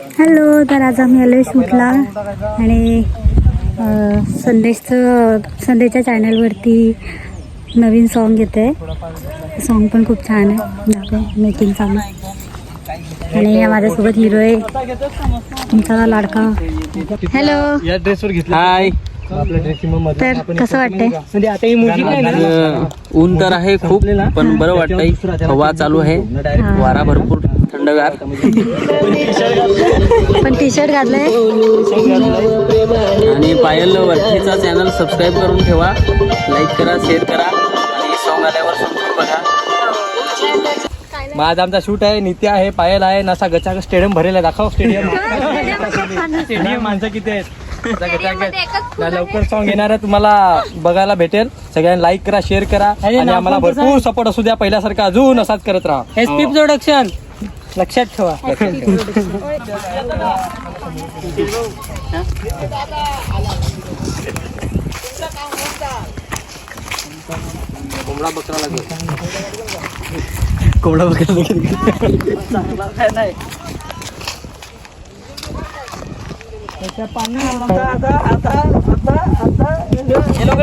Hello तर आज आम्ही आलो शूटला. आणि संदेशचं संदेशच्या चॅनलवरती नवीन सॉन्ग येते सॉन्ग पण खूप छान आहे. दाखव मेकिंग चालू. आणि माझ्यासोबत हिरो आहे. तुमचा लाडका. हॅलो या ड्रेसवर घेतलं. हाय तर कसं वाटतंय? म्हणजे ही ऊन तर आहे खूप पण बरं वाटतंय. हवा चालू आहे. वारा भरपूर. थंडगार. पण टी शर्ट घातलंय. आणि पायल वरतीचा चॅनल सबस्क्राईब करून ठेवा. लाईक करा शेअर करा. आणि सॉन्ग आल्यावर बघा. आज आमचा शूट आहे नित्या आहे पायल आहे. नसा गचा स्टेडियम भरेल. आहे दाखव स्टेडियम स्टेडियम माणसं किती आहेत? लवकर सॉन्ग येणार आहे तुम्हाला बघायला भेटेल. सगळ्यांना लाईक करा शेअर करा. आणि आम्हाला भरपूर सपोर्ट असू द्या. पहिल्यासारखा अजून असाच करत राहा. एसपी प्रोडक्शन लक्षात ठेवा. कोंबडा बकरा लागेल कोंबडा बकरा लागेल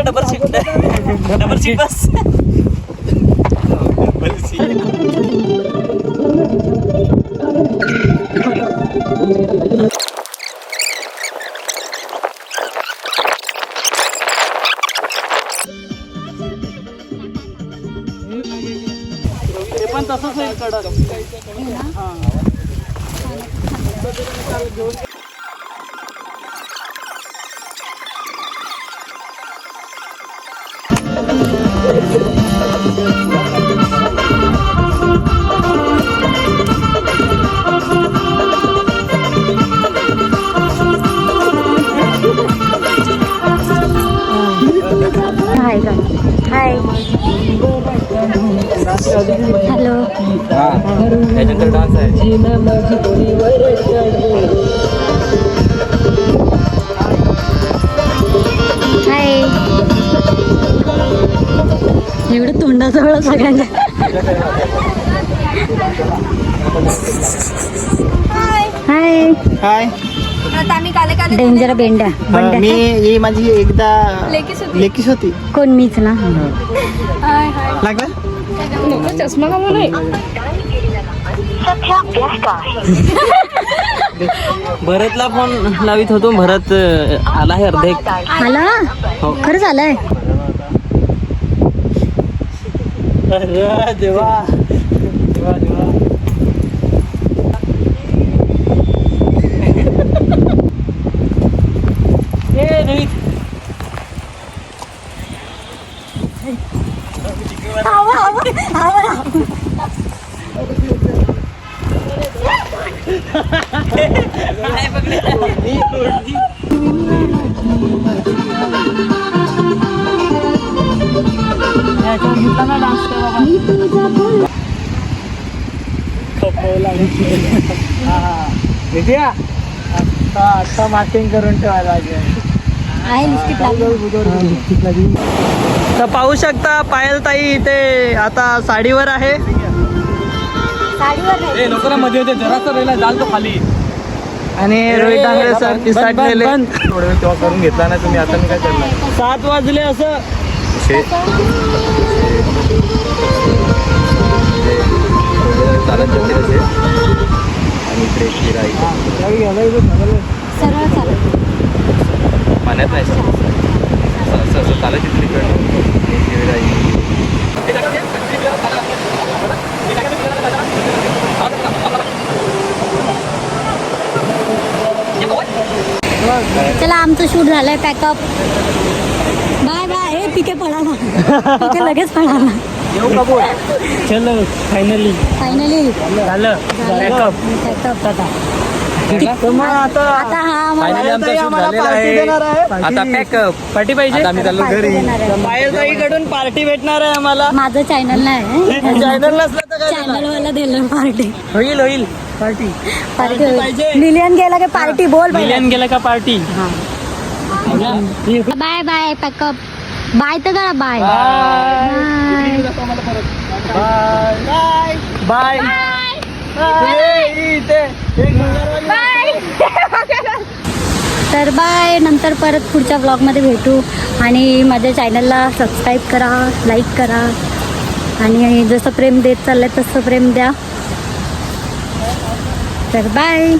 डबल सीट डबल सीट बस पण तसंच आहे कडक. हां हॅलो. त्याच्यानंतर डान्स आहे. हाय. एवढं तोंडाजवळ सगळ्यांना. हाय. हाय. डेंजर बेंड्या मी ही माझी एकदा लेकीच होती. लेकीच होती. कोण मीच ना? हाय हाय. लागला? नको चष्मा का म्हणून भरतला फोन लावित होतो. भरत आला आहे अर्धे आला? खरंच आलाय अरे देवा देवा ए रोहित खपवला हा हा विद्या आता आता मार्किंग करून ठेवायला लागेल तर पाहू शकता पायल ताई इथे आता साडीवर आहे. मध्ये खाली. आणि रोहित डांगरे सर थोडं तेव्हा करून घेतला नाही तुम्ही आता मी काय करणार? सात वाजले असं. सरळ चालत. पाण्यात नाही असं असं चालायची चला आमचं शूट झालंय पॅकअप बाय बाय. हे पिके पडाला पिके लगेच पडाला येऊ का बोल? चल फायनली फायनली झालं. पॅकअप मग आता आता हा Finally आमचा झालेला आहे. आता पॅकअप पार्टी पाहिजे? आता आम्ही चाललो घरी. पायलताईकडून पार्टी भेटणार आहे आम्हाला. माझं चॅनल नाही चॅनल नसलं तर काय चॅनल वाला दिलं पार्टी होईल होईल. पार्टी. पार्टी पाहिजे. मिलियन गेला की पार्टी बोल मिलियन गेलं का party bye bye pack up bye तर करा बाय बाय बाय बाय तर बाय नंतर परत पुढच्या ब्लॉगमध्ये भेटू. आणि माझ्या चॅनलला सबस्क्राईब करा लाईक करा. आणि जसं प्रेम देत चाललं तसं प्रेम द्या. तर बाय.